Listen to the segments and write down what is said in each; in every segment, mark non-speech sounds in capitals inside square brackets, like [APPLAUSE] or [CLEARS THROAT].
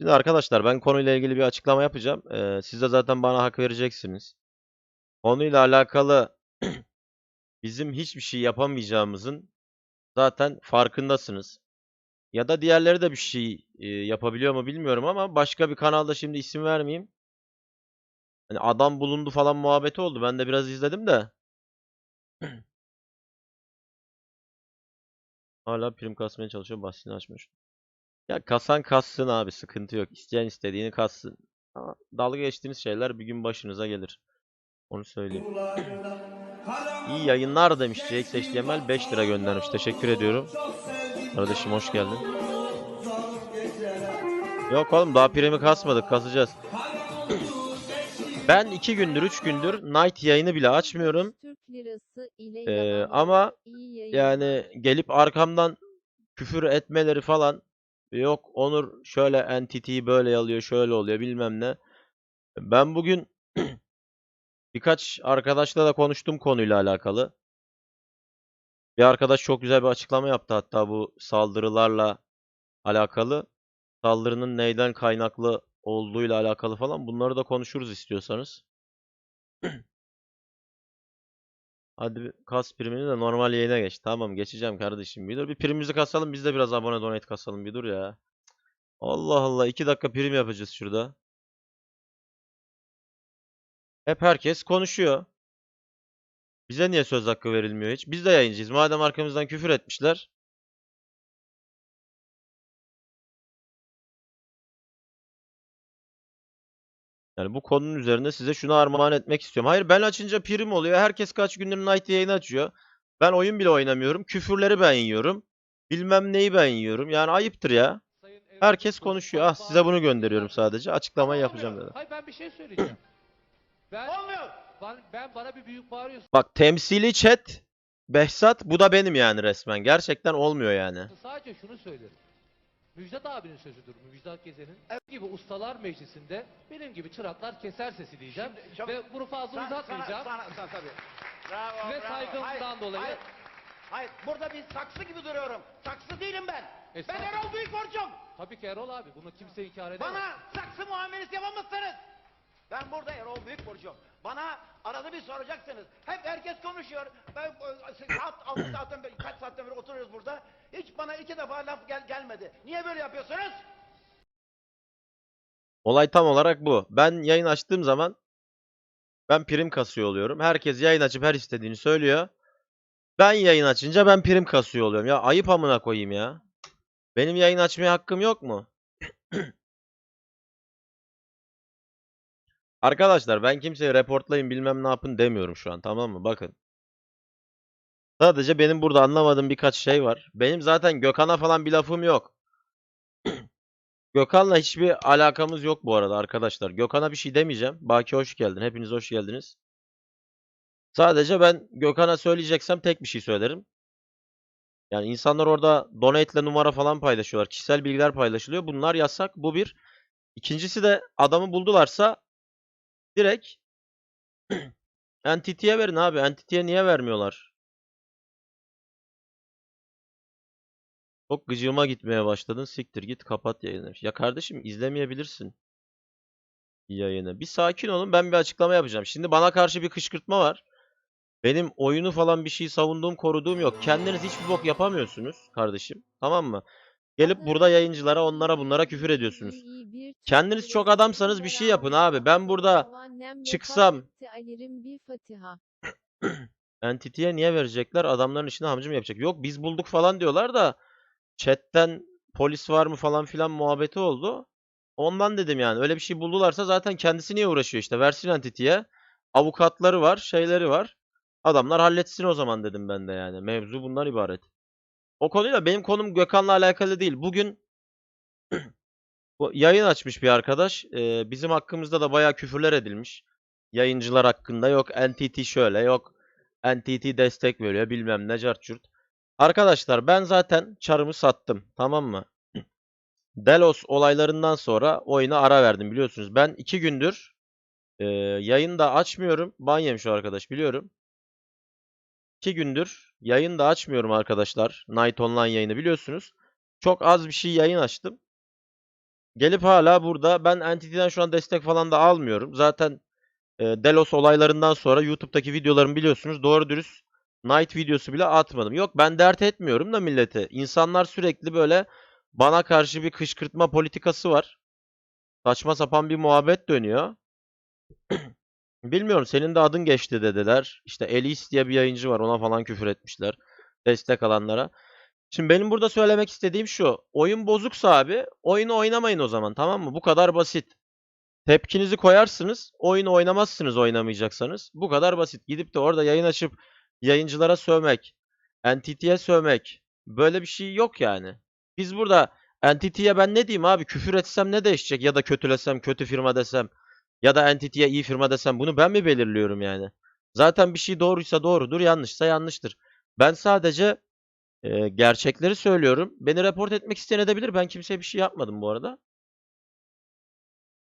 Şimdi arkadaşlar ben konuyla ilgili bir açıklama yapacağım. Ee, siz de zaten bana hak vereceksiniz. Konuyla alakalı [CLEARS THROAT] bizim hiçbir şey yapamayacağımızın zaten farkındasınız. Ya da diğerleri de bir şey e, yapabiliyor mu bilmiyorum ama başka bir kanalda şimdi isim vermeyeyim. Hani adam bulundu falan muhabbeti oldu. Ben de biraz izledim de. [CLEARS THROAT] Hala prim kasmaya çalışıyor. Bahsini açmış. Ya kasan kassın abi. Sıkıntı yok. İsteyen istediğini kassın. Ama dalga geçtiğiniz şeyler bir gün başınıza gelir. Onu söyleyeyim. İyi yayınlar demiş Jake HTML 5 lira göndermiş. Teşekkür ediyorum. Kardeşim hoş geldin. Yok oğlum daha primi kasmadık. Kasacağız. Ben 2 gündür 3 gündür Night yayını bile açmıyorum. Ee, ama yani gelip arkamdan küfür etmeleri falan yok Onur şöyle entity'yi böyle alıyor şöyle oluyor bilmem ne. Ben bugün [CLEARS THROAT] birkaç arkadaşla da konuştum konuyla alakalı. Bir arkadaş çok güzel bir açıklama yaptı hatta bu saldırılarla alakalı. Saldırının neyden kaynaklı olduğuyla alakalı falan bunları da konuşuruz istiyorsanız. [CLEARS THROAT] Hadi kas primini de normal yayına geç. Tamam geçeceğim kardeşim. Bir dur bir primimizi kasalım. Biz de biraz abone donate kasalım. Bir dur ya. Allah Allah. 2 dakika prim yapacağız şurada. Hep herkes konuşuyor. Bize niye söz hakkı verilmiyor hiç? Biz de yayıncıyız. Madem arkamızdan küfür etmişler. Yani bu konunun üzerine size şunu armağan etmek istiyorum. Hayır ben açınca prim oluyor. Herkes kaç gündür Night yayını açıyor. Ben oyun bile oynamıyorum. Küfürleri ben yiyorum. Bilmem neyi ben yiyorum. Yani ayıptır ya. Herkes konuşuyor. Ah size bunu gönderiyorum sadece. Açıklamayı yapacağım Olmuyor. dedi. Hayır ben bir şey söyleyeceğim. [CLEARS THROAT] ben, Olmuyor. ben, ben bana bir büyük bağırıyorsun. Bak temsili chat Behzat bu da benim yani resmen. Gerçekten olmuyor yani. Sadece şunu söylerim. Müjdat abinin sözüdür. Müjdat Gezen'in. Ev gibi ustalar meclisinde benim gibi çıraklar keser sesi diyeceğim. Şimdi çok- Ve bunu fazla Sana- uzatmayacağım. Sana, sana, sana, tabii. Bravo, Ve bravo. saygımdan Hayır, dolayı- Hayır, hayır, burada bir saksı gibi duruyorum. Saksı değilim ben. Ben Estağfurullah. Erol Büyükborcum. Tabii ki Erol abi bunu kimse inkar edemez. Bana saksı muamelesi yapamazsınız. Ben burada Erol Büyükborcum. Bana arada bir soracaksınız. Hep herkes konuşuyor. Ben e, saat, altı saatten beri, kaç saatten beri oturuyoruz burada. Hiç bana iki defa laf gel, gelmedi. Niye böyle yapıyorsunuz? Olay tam olarak bu. Ben yayın açtığım zaman ben prim kasıyor oluyorum. Herkes yayın açıp her istediğini söylüyor. Ben yayın açınca ben prim kasıyor oluyorum. Ya ayıp amına koyayım ya. Benim yayın açmaya hakkım yok mu? [CLEARS THROAT] Arkadaşlar ben kimseyi reportlayın bilmem ne yapın demiyorum şu an tamam mı? Bakın. Sadece benim burada anlamadığım birkaç şey var. Benim zaten Gökhan'a falan bir lafım yok. [CLEARS THROAT] Gökhan'la hiçbir alakamız yok bu arada arkadaşlar. Gökhan'a bir şey demeyeceğim. Baki hoş geldin. Hepiniz hoş geldiniz. Sadece ben Gökhan'a söyleyeceksem tek bir şey söylerim. Yani insanlar orada donate'le numara falan paylaşıyorlar. Kişisel bilgiler paylaşılıyor. Bunlar yasak. Bu bir. İkincisi de adamı buldularsa direkt [CLEARS THROAT] Entity'ye verin abi. Entity'ye niye vermiyorlar? Çok gıcığıma gitmeye başladın. Siktir git kapat yayını. Ya kardeşim izlemeyebilirsin yayını. Bir sakin olun ben bir açıklama yapacağım. Şimdi bana karşı bir kışkırtma var. Benim oyunu falan bir şey savunduğum, koruduğum yok. Kendiniz hiçbir bok yapamıyorsunuz kardeşim. Tamam mı? Gelip burada yayıncılara, onlara, bunlara küfür ediyorsunuz. Kendiniz çok adamsanız bir şey yapın abi. Ben burada çıksam-. [CLEARS THROAT] Entity'ye niye verecekler? Adamların işine hamcım yapacak. Yok biz bulduk falan diyorlar da chatten polis var mı falan filan muhabbeti oldu. Ondan dedim yani. Öyle bir şey buldularsa zaten kendisi niye uğraşıyor işte. Versin Entity'ye. Avukatları var, şeyleri var. Adamlar halletsin o zaman dedim ben de yani. Mevzu bundan ibaret. O konuyla benim konum Gökhan'la alakalı değil. Bugün [CLEARS THROAT] bu yayın açmış bir arkadaş. Ee, bizim hakkımızda da bayağı küfürler edilmiş. Yayıncılar hakkında yok NTT şöyle yok NTT destek veriyor bilmem ne cart. Arkadaşlar ben zaten çarımı sattım tamam mı? [CLEARS THROAT] Delos olaylarından sonra oyuna ara verdim biliyorsunuz. Ben iki gündür e, yayın da açmıyorum. Ban yemiş o arkadaş biliyorum. İki gündür yayın da açmıyorum arkadaşlar. Night Online yayını biliyorsunuz. Çok az bir şey yayın açtım. gelip hala burada ben Entity'den şu an destek falan da almıyorum. Zaten e, Delos olaylarından sonra YouTube'daki videolarımı biliyorsunuz. Doğru dürüst Night videosu bile atmadım. Yok ben dert etmiyorum da millete. İnsanlar sürekli böyle bana karşı bir kışkırtma politikası var. Saçma sapan bir muhabbet dönüyor. [CLEARS THROAT] Bilmiyorum senin de adın geçti dediler. İşte Elis diye bir yayıncı var ona falan küfür etmişler. Destek alanlara. Şimdi benim burada söylemek istediğim şu. Oyun bozuksa abi oyunu oynamayın o zaman tamam mı? Bu kadar basit. Tepkinizi koyarsınız. Oyunu oynamazsınız oynamayacaksanız. Bu kadar basit. Gidip de orada yayın açıp yayıncılara sövmek, Entity'ye sövmek. Böyle bir şey yok yani. Biz burada Entity'ye ben ne diyeyim abi? Küfür etsem ne değişecek? Ya da kötülesem, kötü firma desem. Ya da Entity'ye iyi firma desem. Bunu ben mi belirliyorum yani? Zaten bir şey doğruysa doğrudur, yanlışsa yanlıştır. Ben sadece e, gerçekleri söylüyorum. Beni report etmek isteyen edebilir. Ben kimseye bir şey yapmadım bu arada.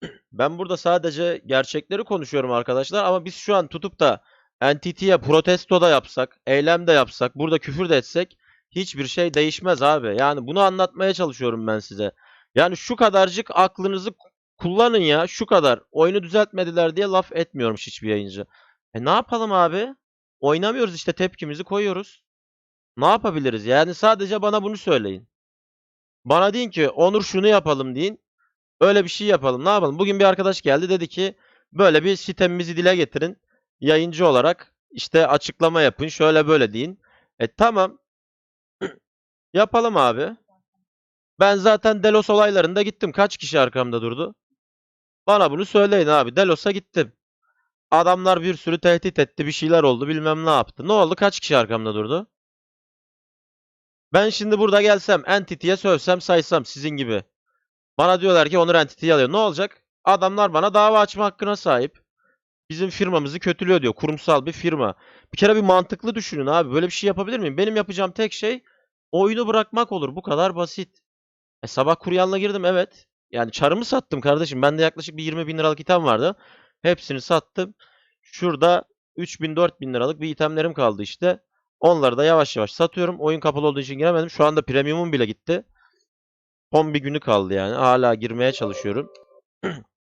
[CLEARS THROAT] Ben burada sadece gerçekleri konuşuyorum arkadaşlar ama biz şu an tutup da Entity'ye protesto da yapsak, eylem de yapsak, burada küfür de etsek hiçbir şey değişmez abi. Yani bunu anlatmaya çalışıyorum ben size. Yani şu kadarcık aklınızı kullanın ya. Şu kadar. Oyunu düzeltmediler diye laf etmiyormuş hiçbir yayıncı. E ne yapalım abi? Oynamıyoruz işte tepkimizi koyuyoruz. Ne yapabiliriz? Yani sadece bana bunu söyleyin. Bana deyin ki Onur şunu yapalım deyin. Öyle bir şey yapalım. Ne yapalım? Bugün bir arkadaş geldi dedi ki böyle bir sistemimizi dile getirin. Yayıncı olarak işte açıklama yapın. Şöyle böyle deyin. E tamam. [CLEARS THROAT] Yapalım abi. Ben zaten Delos olaylarında gittim. Kaç kişi arkamda durdu? Bana bunu söyleyin abi. Delos'a gittim. Adamlar bir sürü tehdit etti. Bir şeyler oldu. Bilmem ne yaptı. Ne oldu? Kaç kişi arkamda durdu? Ben şimdi burada gelsem, Entity'ye sövsem, saysam sizin gibi. Bana diyorlar ki Onur Entity'yi alıyor. Ne olacak? Adamlar bana dava açma hakkına sahip. Bizim firmamızı kötülüyor diyor. Kurumsal bir firma. Bir kere bir mantıklı düşünün abi. Böyle bir şey yapabilir miyim? Benim yapacağım tek şey oyunu bırakmak olur. Bu kadar basit. E, sabah kuryanla girdim evet. Yani çarımı sattım kardeşim. Bende yaklaşık bir 20 bin liralık item vardı. Hepsini sattım. Şurada 3 bin 4 bin liralık bir itemlerim kaldı işte. Onları da yavaş yavaş satıyorum. Oyun kapalı olduğu için giremedim. Şu anda premiumum bile gitti. Son bir günü kaldı yani. Hala girmeye çalışıyorum. [CLEARS THROAT]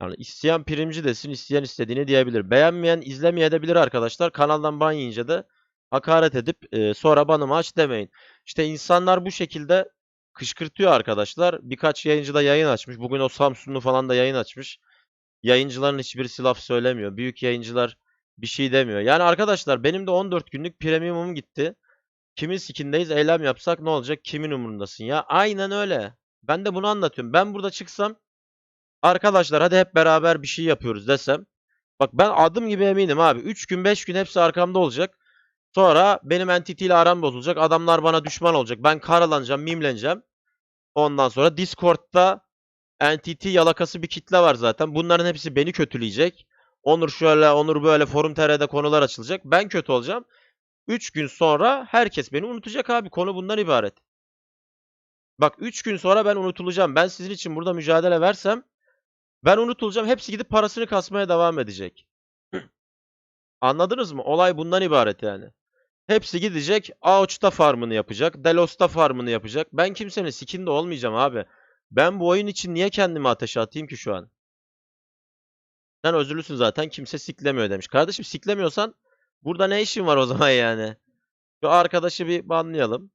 Yani isteyen primci desin, isteyen istediğini diyebilir. Beğenmeyen izlemeyebilir arkadaşlar. Kanaldan ban yiyince de hakaret edip e, sonra banımı aç demeyin. İşte insanlar bu şekilde kışkırtıyor arkadaşlar. Birkaç yayıncı da yayın açmış. Bugün o Samsunlu falan da yayın açmış. Yayıncıların hiçbirisi laf söylemiyor. Büyük yayıncılar bir şey demiyor. Yani arkadaşlar benim de 14 günlük premiumum gitti. Kimin sikindeyiz eylem yapsak ne olacak? Kimin umurundasın ya? Aynen öyle. Ben de bunu anlatıyorum. Ben burada çıksam arkadaşlar hadi hep beraber bir şey yapıyoruz desem. Bak ben adım gibi eminim abi. 3 gün 5 gün hepsi arkamda olacak. Sonra benim entity ile aram bozulacak. Adamlar bana düşman olacak. Ben karalanacağım, mimleneceğim. Ondan sonra Discord'da entity yalakası bir kitle var zaten. Bunların hepsi beni kötüleyecek. Onur şöyle, Onur böyle forum TR'de konular açılacak. Ben kötü olacağım. 3 gün sonra herkes beni unutacak abi. Konu bundan ibaret. Bak 3 gün sonra ben unutulacağım. Ben sizin için burada mücadele versem ben unutulacağım. Hepsi gidip parasını kasmaya devam edecek. Anladınız mı? Olay bundan ibaret yani. Hepsi gidecek. Ouch'ta farmını yapacak. Delos'ta farmını yapacak. Ben kimsenin sikinde olmayacağım abi. Ben bu oyun için niye kendimi ateşe atayım ki şu an? Sen özürlüsün zaten. Kimse siklemiyor demiş. Kardeşim siklemiyorsan burada ne işin var o [LAUGHS] zaman yani? Şu arkadaşı bir banlayalım.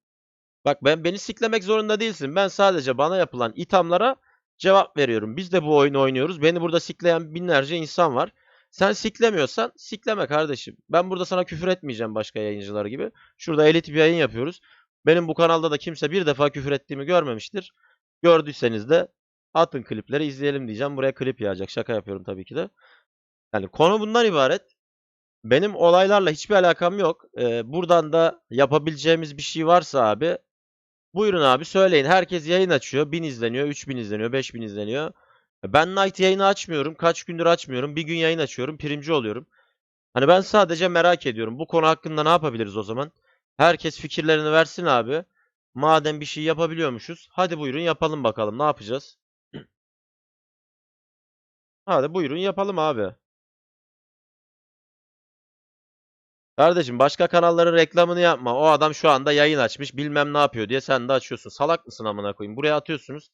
Bak ben beni siklemek zorunda değilsin. Ben sadece bana yapılan ithamlara cevap veriyorum. Biz de bu oyunu oynuyoruz. Beni burada sikleyen binlerce insan var. Sen siklemiyorsan sikleme kardeşim. Ben burada sana küfür etmeyeceğim başka yayıncılar gibi. Şurada elit bir yayın yapıyoruz. Benim bu kanalda da kimse bir defa küfür ettiğimi görmemiştir. Gördüyseniz de atın klipleri izleyelim diyeceğim. Buraya klip yağacak. Şaka yapıyorum tabii ki de. Yani konu bundan ibaret. Benim olaylarla hiçbir alakam yok. Ee, buradan da yapabileceğimiz bir şey varsa abi buyurun abi söyleyin. Herkes yayın açıyor. 1000 izleniyor, 3000 izleniyor, 5000 izleniyor. Ben Night yayını açmıyorum. Kaç gündür açmıyorum. Bir gün yayın açıyorum. Primci oluyorum. Hani ben sadece merak ediyorum. Bu konu hakkında ne yapabiliriz o zaman? Herkes fikirlerini versin abi. Madem bir şey yapabiliyormuşuz. Hadi buyurun yapalım bakalım. Ne yapacağız? [CLEARS THROAT] Hadi buyurun yapalım abi. Kardeşim başka kanalların reklamını yapma. O adam şu anda yayın açmış bilmem ne yapıyor diye sen de açıyorsun. Salak mısın amına koyayım? Buraya atıyorsunuz.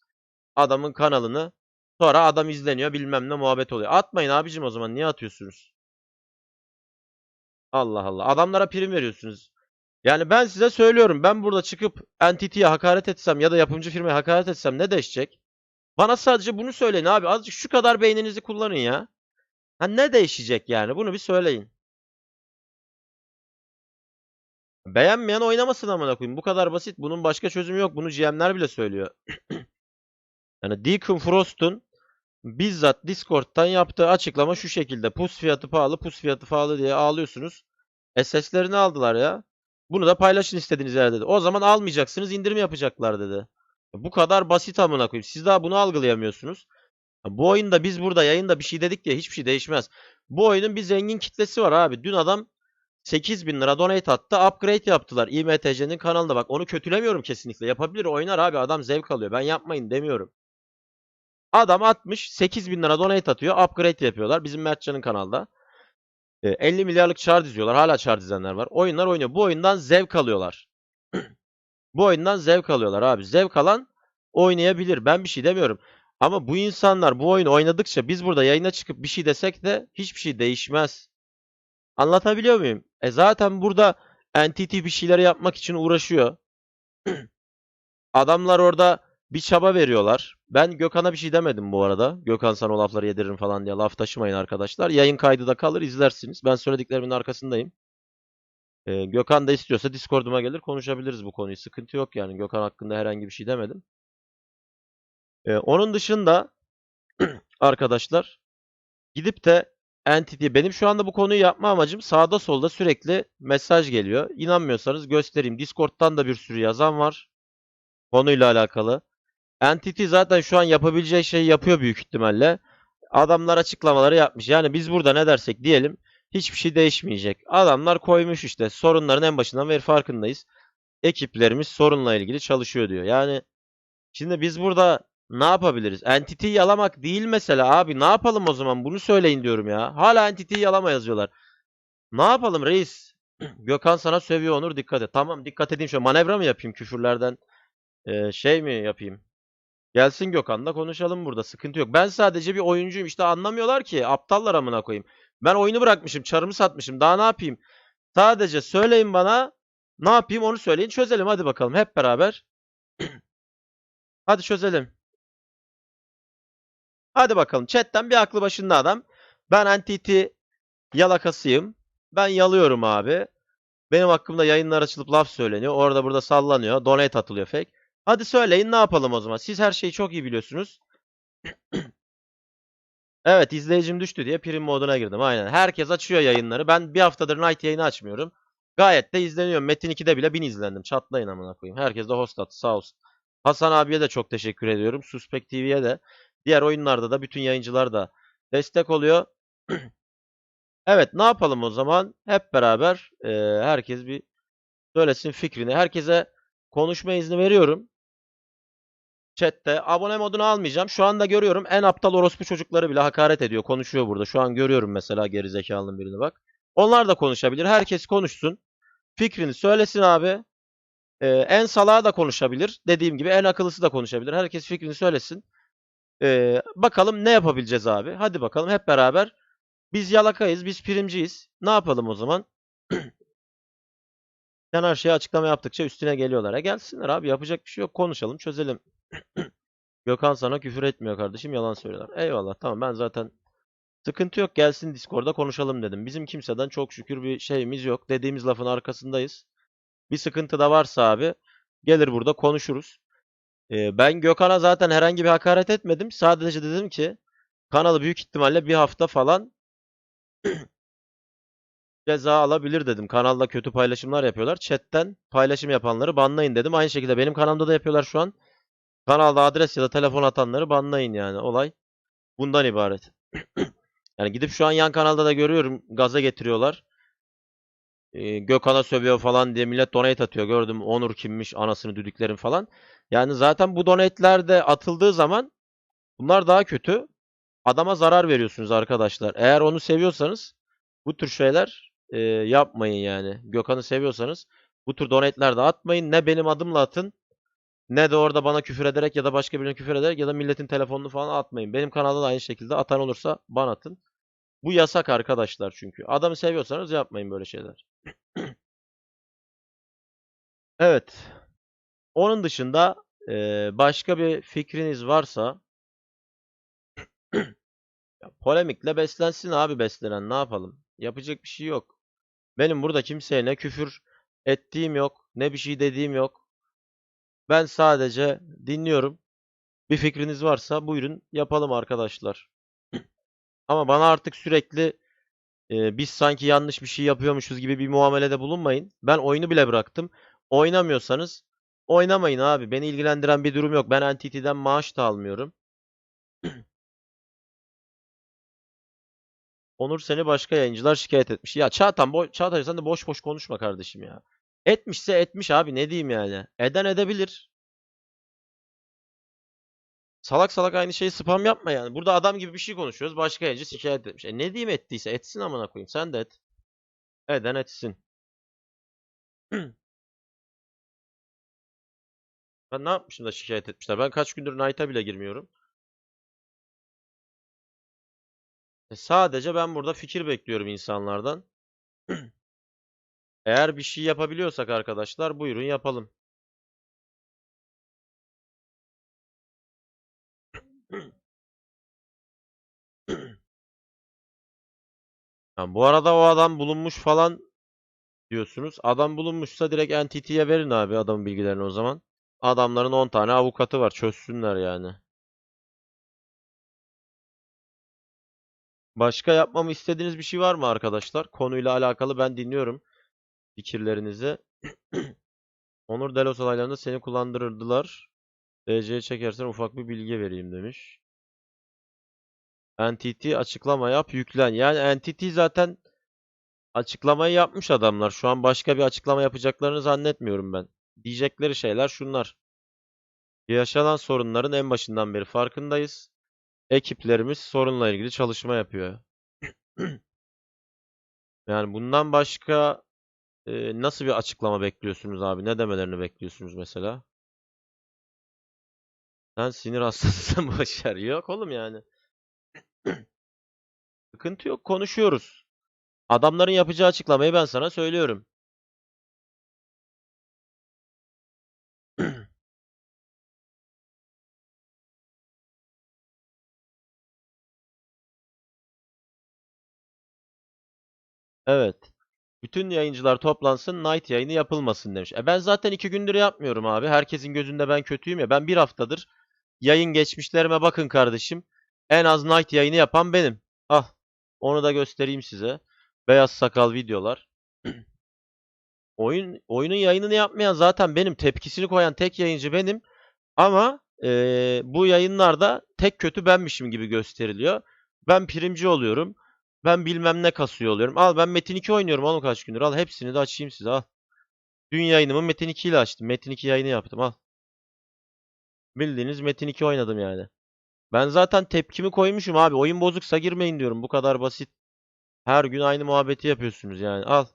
adamın kanalını. Sonra adam izleniyor bilmem ne muhabbet oluyor. Atmayın abicim o zaman niye atıyorsunuz? Allah Allah. Adamlara prim veriyorsunuz. Yani ben size söylüyorum. Ben burada çıkıp entity'ye hakaret etsem ya da yapımcı firmaya hakaret etsem ne değişecek? Bana sadece bunu söyleyin abi. Azıcık şu kadar beyninizi kullanın ya. Ha ne değişecek yani? Bunu bir söyleyin. Beğenmeyen oynamasın amına koyayım. Bu kadar basit. Bunun başka çözümü yok. Bunu GM'ler bile söylüyor. [CLEARS THROAT] yani Deacon Frost'un bizzat Discord'dan yaptığı açıklama şu şekilde. Pus fiyatı pahalı, pus fiyatı pahalı diye ağlıyorsunuz. SS'lerini aldılar ya. Bunu da paylaşın istediğiniz yerde dedi. O zaman almayacaksınız, indirim yapacaklar dedi. Bu kadar basit amına koyayım. Siz daha bunu algılayamıyorsunuz. Bu oyunda biz burada yayında bir şey dedik diye hiçbir şey değişmez. Bu oyunun bir zengin kitlesi var abi. Dün adam 8000 lira donate attı. Upgrade yaptılar. IMTC'nin kanalında bak. Onu kötülemiyorum kesinlikle. Yapabilir oynar abi. Adam zevk alıyor. Ben yapmayın demiyorum. Adam atmış 8000 lira donate atıyor. Upgrade yapıyorlar. Bizim Mertcan'ın kanalda. E, 50 milyarlık char diziyorlar. Hala char dizenler var. Oyunlar oynuyor. Bu oyundan zevk alıyorlar. [CLEARS THROAT] bu oyundan zevk alıyorlar abi. Zevk alan oynayabilir. Ben bir şey demiyorum. Ama bu insanlar bu oyunu oynadıkça biz burada yayına çıkıp bir şey desek de hiçbir şey değişmez. Anlatabiliyor muyum? E zaten burada entity bir şeyler yapmak için uğraşıyor. [CLEARS THROAT] Adamlar orada bir çaba veriyorlar. Ben Gökhan'a bir şey demedim bu arada. Gökhan sana o lafları yediririm falan diye laf taşımayın arkadaşlar. Yayın kaydı da kalır izlersiniz. Ben söylediklerimin arkasındayım. Ee, Gökhan da istiyorsa Discord'uma gelir konuşabiliriz bu konuyu. Sıkıntı yok yani. Gökhan hakkında herhangi bir şey demedim. Ee, onun dışında [CLEARS THROAT] arkadaşlar gidip de Entity benim şu anda bu konuyu yapma amacım sağda solda sürekli mesaj geliyor. İnanmıyorsanız göstereyim. Discord'dan da bir sürü yazan var. Konuyla alakalı. Entity zaten şu an yapabileceği şeyi yapıyor büyük ihtimalle. Adamlar açıklamaları yapmış. Yani biz burada ne dersek diyelim hiçbir şey değişmeyecek. Adamlar koymuş işte sorunların en başından beri farkındayız. Ekiplerimiz sorunla ilgili çalışıyor diyor. Yani şimdi biz burada ne yapabiliriz? Entity'yi yalamak değil mesela abi. Ne yapalım o zaman? Bunu söyleyin diyorum ya. Hala Entity'yi yalama yazıyorlar. Ne yapalım reis? [CLEARS THROAT] Gökhan sana sövüyor Onur dikkat et. Tamam dikkat edeyim şöyle manevra mı yapayım küfürlerden? Ee, şey mi yapayım? Gelsin Gökhan'la konuşalım burada. Sıkıntı yok. Ben sadece bir oyuncuyum. İşte anlamıyorlar ki. Aptallar amına koyayım. Ben oyunu bırakmışım. Çarımı satmışım. Daha ne yapayım? Sadece söyleyin bana. Ne yapayım onu söyleyin. Çözelim hadi bakalım hep beraber. [CLEARS THROAT] hadi çözelim. Hadi bakalım. Chat'ten bir aklı başında adam. Ben entity yalakasıyım. Ben yalıyorum abi. Benim hakkımda yayınlar açılıp laf söyleniyor. Orada burada sallanıyor. Donate atılıyor fake. Hadi söyleyin ne yapalım o zaman? Siz her şeyi çok iyi biliyorsunuz. [CLEARS THROAT] evet izleyicim düştü diye prim moduna girdim. Aynen. Herkes açıyor yayınları. Ben bir haftadır night yayını açmıyorum. Gayet de izleniyor. Metin 2'de bile 1000 izlendim. Çatlayın amına koyayım. Herkes de host attı sağ olsun. Hasan abiye de çok teşekkür ediyorum. Suspect TV'ye de. Diğer oyunlarda da bütün yayıncılar da destek oluyor. [CLEARS THROAT] evet ne yapalım o zaman? Hep beraber e, herkes bir söylesin fikrini. Herkese konuşma izni veriyorum. Chat'te abone modunu almayacağım. Şu anda görüyorum en aptal orospu çocukları bile hakaret ediyor. Konuşuyor burada. Şu an görüyorum mesela gerizekalının birini bak. Onlar da konuşabilir. Herkes konuşsun. Fikrini söylesin abi. Ee, en salağı da konuşabilir. Dediğim gibi en akıllısı da konuşabilir. Herkes fikrini söylesin. Ee, bakalım ne yapabileceğiz abi. Hadi bakalım hep beraber. Biz yalakayız. Biz primciyiz. Ne yapalım o zaman? [CLEARS THROAT] Sen her şeye açıklama yaptıkça üstüne geliyorlar. E gelsinler abi yapacak bir şey yok. Konuşalım çözelim. Gökhan sana küfür etmiyor kardeşim yalan söylüyorlar. Eyvallah tamam ben zaten sıkıntı yok gelsin Discord'da konuşalım dedim. Bizim kimseden çok şükür bir şeyimiz yok. Dediğimiz lafın arkasındayız. Bir sıkıntı da varsa abi gelir burada konuşuruz. Ee, ben Gökhan'a zaten herhangi bir hakaret etmedim. Sadece dedim ki kanalı büyük ihtimalle bir hafta falan [CLEARS THROAT] ceza alabilir dedim. Kanalda kötü paylaşımlar yapıyorlar. Chat'ten paylaşım yapanları banlayın dedim. Aynı şekilde benim kanalımda da yapıyorlar şu an. Kanalda adres ya da telefon atanları banlayın yani. Olay bundan ibaret. [CLEARS THROAT] yani gidip şu an yan kanalda da görüyorum gaza getiriyorlar. Ee, Gökhan'a sövüyor falan diye millet donate atıyor. Gördüm Onur kimmiş anasını düdüklerin falan. Yani zaten bu donate'ler de atıldığı zaman bunlar daha kötü. Adama zarar veriyorsunuz arkadaşlar. Eğer onu seviyorsanız bu tür şeyler e, yapmayın yani. Gökhan'ı seviyorsanız bu tür donate'ler de atmayın. Ne benim adımla atın Ne de orada bana küfür ederek ya da başka birine küfür ederek ya da milletin telefonunu falan atmayın. Benim kanalda da aynı şekilde atan olursa ban atın. Bu yasak arkadaşlar çünkü. Adamı seviyorsanız yapmayın böyle şeyler. [CLEARS THROAT] Evet. Onun dışında eee, başka bir fikriniz varsa [CLEARS THROAT] polemikle beslensin abi beslenen ne yapalım? Yapacak bir şey yok. Benim burada kimseye ne küfür ettiğim yok, ne bir şey dediğim yok. Ben sadece dinliyorum. Bir fikriniz varsa buyurun yapalım arkadaşlar. Ama bana artık sürekli e, biz sanki yanlış bir şey yapıyormuşuz gibi bir muamelede bulunmayın. Ben oyunu bile bıraktım. Oynamıyorsanız oynamayın abi. Beni ilgilendiren bir durum yok. Ben NTT'den maaş da almıyorum. Onur seni başka yayıncılar şikayet etmiş. Ya Çağatan, Çağatay sen de boş boş konuşma kardeşim ya. Etmişse etmiş abi ne diyeyim yani. Eden edebilir. Salak salak aynı şeyi spam yapma yani. Burada adam gibi bir şey konuşuyoruz. Başka yayıncı şikayet etmiş. E ne diyeyim ettiyse etsin amına koyayım. Sen de et. Eden etsin. [CLEARS THROAT] Ben ne yapmışım da şikayet etmişler. Ben kaç gündür Knight'a bile girmiyorum. E sadece ben burada fikir bekliyorum insanlardan. [CLEARS THROAT] Eğer bir şey yapabiliyorsak arkadaşlar buyurun yapalım. [CLEARS THROAT] Ha, bu arada o adam bulunmuş falan diyorsunuz. Adam bulunmuşsa direkt NTT'ye verin abi adamın bilgilerini o zaman. Adamların 10 tane avukatı var. Çözsünler yani. Başka yapmamı istediğiniz bir şey var mı arkadaşlar? Konuyla alakalı ben dinliyorum fikirlerinizi. [CLEARS THROAT] Onur Delos olaylarında seni kullandırırdılar. DC'ye çekersen ufak bir bilgi vereyim demiş. NTT açıklama yap, yüklen. Yani NTT zaten açıklamayı yapmış adamlar. Şu an başka bir açıklama yapacaklarını zannetmiyorum ben. Diyecekleri şeyler şunlar. Yaşanan sorunların en başından beri farkındayız. Ekiplerimiz sorunla ilgili çalışma yapıyor. [CLEARS THROAT] Yani bundan başka e, nasıl bir açıklama bekliyorsunuz abi? Ne demelerini bekliyorsunuz mesela? Sen sinir hastasısın [LAUGHS] boş ver. Yok oğlum yani. [CLEARS THROAT] Sıkıntı yok. Konuşuyoruz. Adamların yapacağı açıklamayı ben sana söylüyorum. [CLEARS THROAT] Evet. Bütün yayıncılar toplansın, night yayını yapılmasın demiş. E ben zaten iki gündür yapmıyorum abi. Herkesin gözünde ben kötüyüm ya. Ben bir haftadır yayın geçmişlerime bakın kardeşim. En az night yayını yapan benim. Ah, onu da göstereyim size. Beyaz sakal videolar. [CLEARS THROAT] Oyun oyunun yayınını yapmayan zaten benim. Tepkisini koyan tek yayıncı benim. Ama eee, bu yayınlarda tek kötü benmişim gibi gösteriliyor. Ben primci oluyorum. Ben bilmem ne kasıyor oluyorum. Al ben Metin 2 oynuyorum oğlum kaç gündür. Al hepsini de açayım size al. Dün yayınımı Metin 2 ile açtım. Metin 2 yayını yaptım al. Bildiğiniz Metin 2 oynadım yani. Ben zaten tepkimi koymuşum abi. Oyun bozuksa girmeyin diyorum. Bu kadar basit. Her gün aynı muhabbeti yapıyorsunuz yani. Al.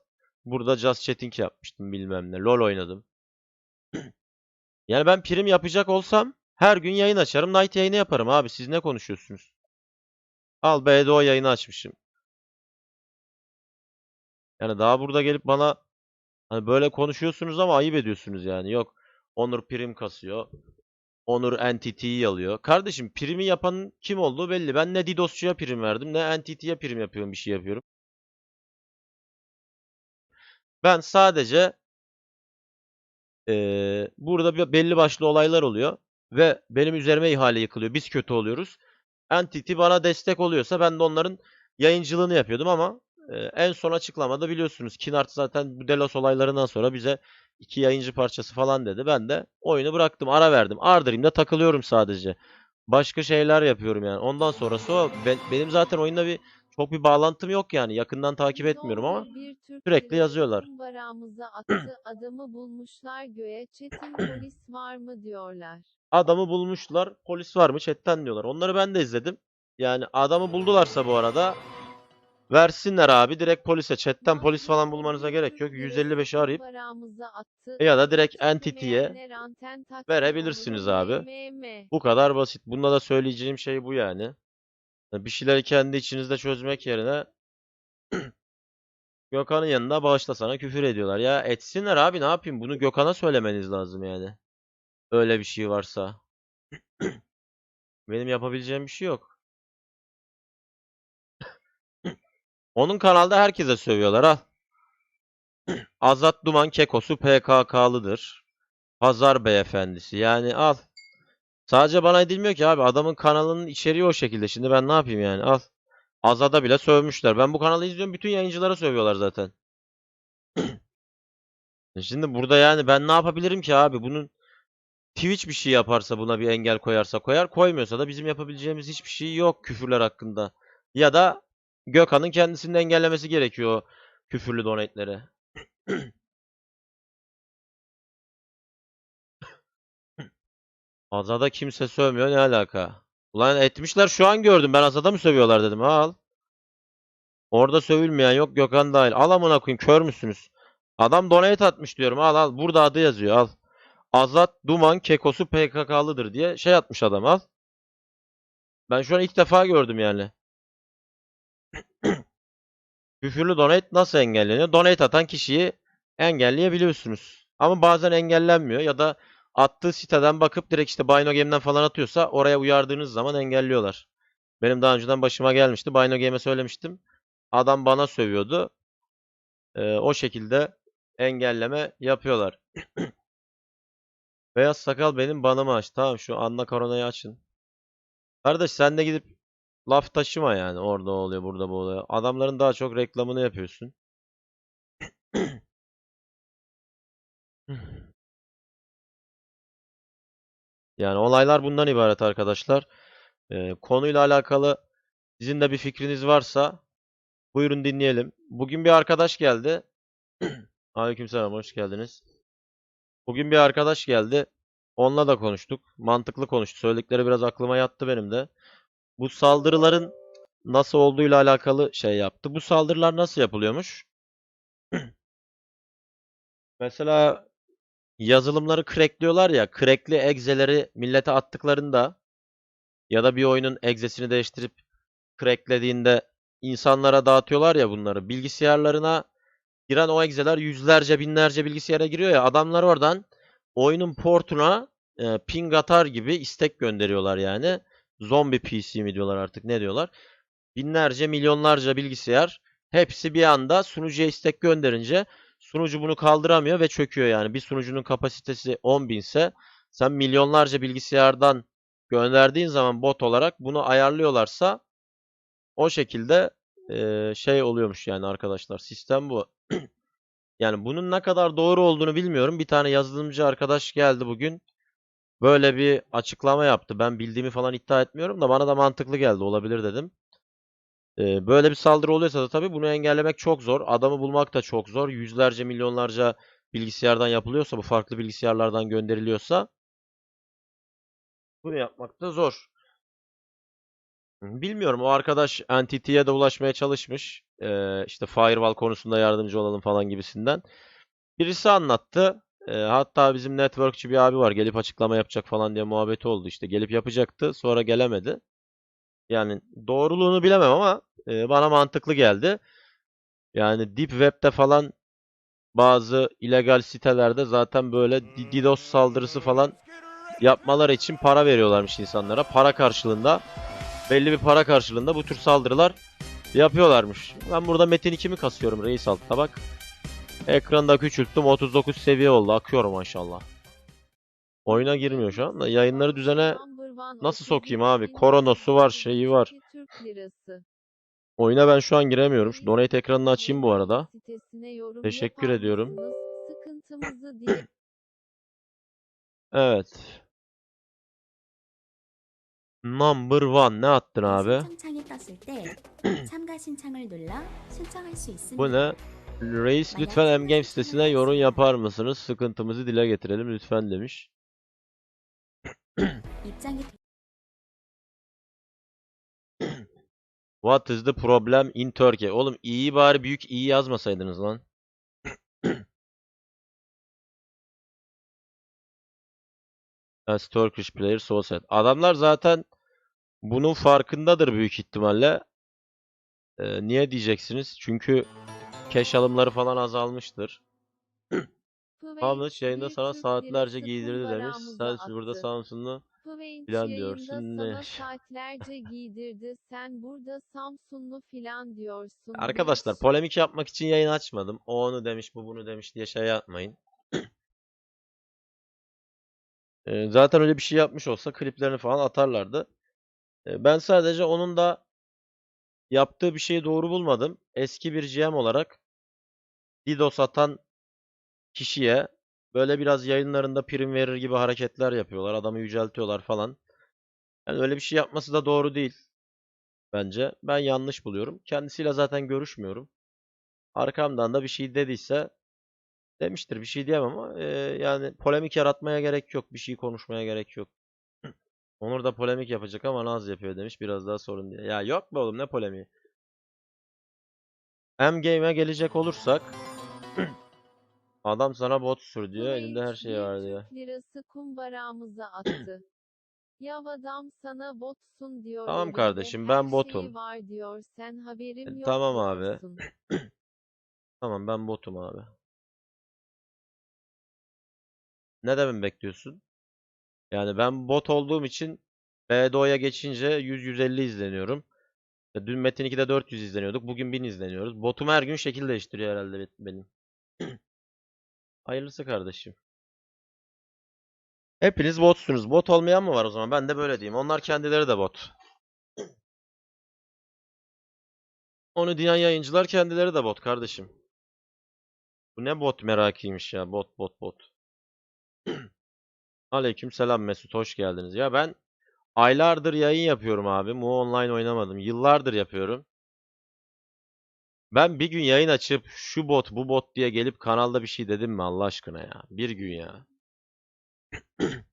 Burada Just Chatting yapmıştım bilmem ne. LoL oynadım. [CLEARS THROAT] Yani ben prim yapacak olsam her gün yayın açarım. Night yayını yaparım abi. Siz ne konuşuyorsunuz? Al BDO yayını açmışım. Yani daha burada gelip bana hani böyle konuşuyorsunuz ama ayıp ediyorsunuz yani. Yok Onur prim kasıyor. Onur NTT'yi alıyor. Kardeşim primi yapan kim olduğu belli. Ben ne DDoS'çuya prim verdim ne NTT'ye prim yapıyorum bir şey yapıyorum. Ben sadece eee, burada belli başlı olaylar oluyor ve benim üzerime ihale yıkılıyor. Biz kötü oluyoruz. Entity bana destek oluyorsa ben de onların yayıncılığını yapıyordum ama e, en son açıklamada biliyorsunuz Kinart zaten bu Delos olaylarından sonra bize iki yayıncı parçası falan dedi. Ben de oyunu bıraktım, ara verdim. Ardrim'de takılıyorum sadece. Başka şeyler yapıyorum yani. Ondan sonrası o. Ben, benim zaten oyunda bir çok bir bağlantım yok yani. Yakından takip etmiyorum ama sürekli yazıyorlar. attı [CLEARS THROAT] adamı bulmuşlar göğe çetin [CLEARS THROAT] polis var mı diyorlar. adamı bulmuşlar. Polis var mı? Chatten diyorlar. Onları ben de izledim. Yani adamı buldularsa bu arada Versinler abi direkt polise. Chatten polis falan bulmanıza gerek yok. 155'i arayıp ya da direkt entity'ye verebilirsiniz abi. Bu kadar basit. Bunda da söyleyeceğim şey bu yani. Bir şeyleri kendi içinizde çözmek yerine [CLEARS THROAT] Gökhan'ın yanında bağışla sana küfür ediyorlar. Ya etsinler abi ne yapayım? Bunu Gökhan'a söylemeniz lazım yani. Öyle bir şey varsa. [CLEARS THROAT] Benim yapabileceğim bir şey yok. Onun kanalda herkese sövüyorlar al. [CLEARS THROAT] Azat Duman Kekosu PKK'lıdır. Pazar beyefendisi. Yani al. Sadece bana edilmiyor ki abi. Adamın kanalının içeriği o şekilde. Şimdi ben ne yapayım yani? Al. Azad'a bile sövmüşler. Ben bu kanalı izliyorum. Bütün yayıncılara sövüyorlar zaten. [CLEARS THROAT] E Şimdi burada yani ben ne yapabilirim ki abi? Bunun Twitch bir şey yaparsa buna bir engel koyarsa koyar. Koymuyorsa da bizim yapabileceğimiz hiçbir şey yok küfürler hakkında. Ya da Gökhan'ın kendisinin engellemesi gerekiyor küfürlü donate'leri. Azada kimse sövmüyor ne alaka? Ulan etmişler şu an gördüm. Ben Azada mı sövüyorlar dedim. Al. Orada sövülmeyen yok Gökhan dahil. Al amına koyayım kör müsünüz? Adam donate atmış diyorum. Al al. Burada adı yazıyor. Al. Azat Duman Kekosu PKK'lıdır diye şey atmış adam al. Ben şu an ilk defa gördüm yani. Küfürlü donate nasıl engelleniyor? Donate atan kişiyi engelleyebiliyorsunuz. Ama bazen engellenmiyor ya da attığı siteden bakıp direkt işte Bino Game'den falan atıyorsa oraya uyardığınız zaman engelliyorlar. Benim daha önceden başıma gelmişti. Bino Game'e söylemiştim. Adam bana sövüyordu. Ee, o şekilde engelleme yapıyorlar. [CLEARS THROAT] Beyaz sakal benim banımı aç. Tamam şu Anna Korona'yı açın. Kardeş sen de gidip laf taşıma yani. Orada oluyor, burada bu oluyor. Adamların daha çok reklamını yapıyorsun. Yani olaylar bundan ibaret arkadaşlar. Ee, konuyla alakalı sizin de bir fikriniz varsa buyurun dinleyelim. Bugün bir arkadaş geldi. [CLEARS THROAT] Aleykümselam hoş geldiniz. Bugün bir arkadaş geldi. Onunla da konuştuk. Mantıklı konuştu. Söyledikleri biraz aklıma yattı benim de. Bu saldırıların nasıl olduğuyla alakalı şey yaptı. Bu saldırılar nasıl yapılıyormuş? [CLEARS THROAT] Mesela yazılımları crackliyorlar ya. Crackli egzeleri millete attıklarında ya da bir oyunun egzesini değiştirip cracklediğinde insanlara dağıtıyorlar ya bunları. Bilgisayarlarına giren o egzeler yüzlerce binlerce bilgisayara giriyor ya. Adamlar oradan oyunun portuna e, ping atar gibi istek gönderiyorlar yani. Zombi PC mi diyorlar artık ne diyorlar. Binlerce milyonlarca bilgisayar hepsi bir anda sunucuya istek gönderince sunucu bunu kaldıramıyor ve çöküyor yani. Bir sunucunun kapasitesi 10.000 ise sen milyonlarca bilgisayardan gönderdiğin zaman bot olarak bunu ayarlıyorlarsa o şekilde e, şey oluyormuş yani arkadaşlar. Sistem bu. [CLEARS THROAT] Yani bunun ne kadar doğru olduğunu bilmiyorum. Bir tane yazılımcı arkadaş geldi bugün. Böyle bir açıklama yaptı. Ben bildiğimi falan iddia etmiyorum da bana da mantıklı geldi. Olabilir dedim. Ee, böyle bir saldırı oluyorsa da tabii bunu engellemek çok zor. Adamı bulmak da çok zor. Yüzlerce, milyonlarca bilgisayardan yapılıyorsa, bu farklı bilgisayarlardan gönderiliyorsa bunu yapmak da zor. Bilmiyorum. O arkadaş Entity'ye de ulaşmaya çalışmış. Ee, işte firewall konusunda yardımcı olalım falan gibisinden. Birisi anlattı. Ee, hatta bizim networkçi bir abi var. Gelip açıklama yapacak falan diye muhabbeti oldu işte. Gelip yapacaktı. Sonra gelemedi. Yani doğruluğunu bilemem ama e, bana mantıklı geldi. Yani Deep Web'de falan bazı illegal sitelerde zaten böyle DDoS saldırısı falan yapmaları için para veriyorlarmış insanlara. Para karşılığında belli bir para karşılığında bu tür saldırılar yapıyorlarmış. Ben burada Metin 2'mi kasıyorum reis altta bak. Ekranda küçülttüm 39 seviye oldu akıyor maşallah. Oyuna girmiyor şu anda. Yayınları düzene nasıl sokayım abi? Koronosu var şeyi var. Oyuna ben şu an giremiyorum. Şu donate ekranını açayım bu arada. Teşekkür ediyorum. [CLEARS THROAT] evet. Number one ne attın abi? [CLEARS THROAT] Bu ne? Reis lütfen Mgame sitesine yorum yapar mısınız? Sıkıntımızı dile getirelim lütfen demiş. [CLEARS THROAT] What is the problem in Turkey? Oğlum iyi bari büyük iyi yazmasaydınız lan. [CLEARS THROAT] As Turkish player so sad. Adamlar zaten bunun farkındadır büyük ihtimalle. Ee, niye diyeceksiniz? Çünkü cash alımları falan azalmıştır. Pavlovic yayında sana saatlerce giydirdi demiş. Sen burada Samsunlu filan diyorsun, ne? [LAUGHS] saatlerce giydirdi. Sen burada Samsunlu filan diyorsun. Arkadaşlar polemik yapmak için yayın açmadım. O onu demiş, bu bunu demiş diye şey yapmayın. [CLEARS THROAT] Ee, Zaten öyle bir şey yapmış olsa kliplerini falan atarlardı. Ee, Ben sadece onun da yaptığı bir şeyi doğru bulmadım. Eski bir GM olarak DDoS atan kişiye böyle biraz yayınlarında prim verir gibi hareketler yapıyorlar. Adamı yüceltiyorlar falan. Yani öyle bir şey yapması da doğru değil. Bence. Ben yanlış buluyorum. Kendisiyle zaten görüşmüyorum. Arkamdan da bir şey dediyse demiştir. Bir şey diyemem ama e, yani polemik yaratmaya gerek yok. Bir şey konuşmaya gerek yok. [CLEARS THROAT] Onur da polemik yapacak ama naz yapıyor demiş. Biraz daha sorun diye. Ya yok be oğlum ne polemiği. M-Game'e gelecek olursak adam sana bot sür diyor. Elinde her şey var diyor. Lirası kumbaramıza [CLEARS THROAT] attı. Yav adam sana botsun diyor. Tamam elinde kardeşim, her ben şeyi botum. var diyor. Sen haberim E, yok tamam abi. diyorsun. [CLEARS THROAT] Tamam ben botum abi. Ne demem bekliyorsun? Yani ben bot olduğum için BDO'ya geçince 100-150 izleniyorum. Ya Dün Metin 2'de 400 izleniyorduk. Bugün 1000 izleniyoruz. Botum her gün şekil değiştiriyor herhalde be- benim. [CLEARS THROAT] Hayırlısı kardeşim. Hepiniz botsunuz. Bot olmayan mı var o zaman? Ben de böyle diyeyim. Onlar kendileri de bot. Onu diyen yayıncılar kendileri de bot kardeşim. Bu ne bot merakıymış ya. Bot bot bot. [CLEARS THROAT] Aleyküm selam Mesut. Hoş geldiniz. Ya ben aylardır yayın yapıyorum abi. Mu online oynamadım. Yıllardır yapıyorum. Ben bir gün yayın açıp şu bot bu bot diye gelip kanalda bir şey dedim mi Allah aşkına ya. Bir gün ya. [CLEARS THROAT]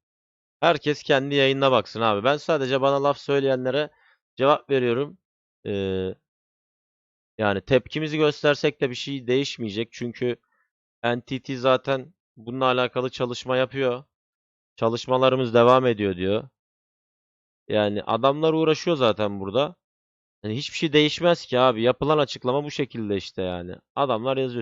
Herkes kendi yayınına baksın abi. Ben sadece bana laf söyleyenlere cevap veriyorum. Ee, yani tepkimizi göstersek de bir şey değişmeyecek. Çünkü NTT zaten bununla alakalı çalışma yapıyor. Çalışmalarımız devam ediyor diyor. Yani adamlar uğraşıyor zaten burada. Yani hiçbir şey değişmez ki abi. Yapılan açıklama bu şekilde işte yani. Adamlar yazıyor.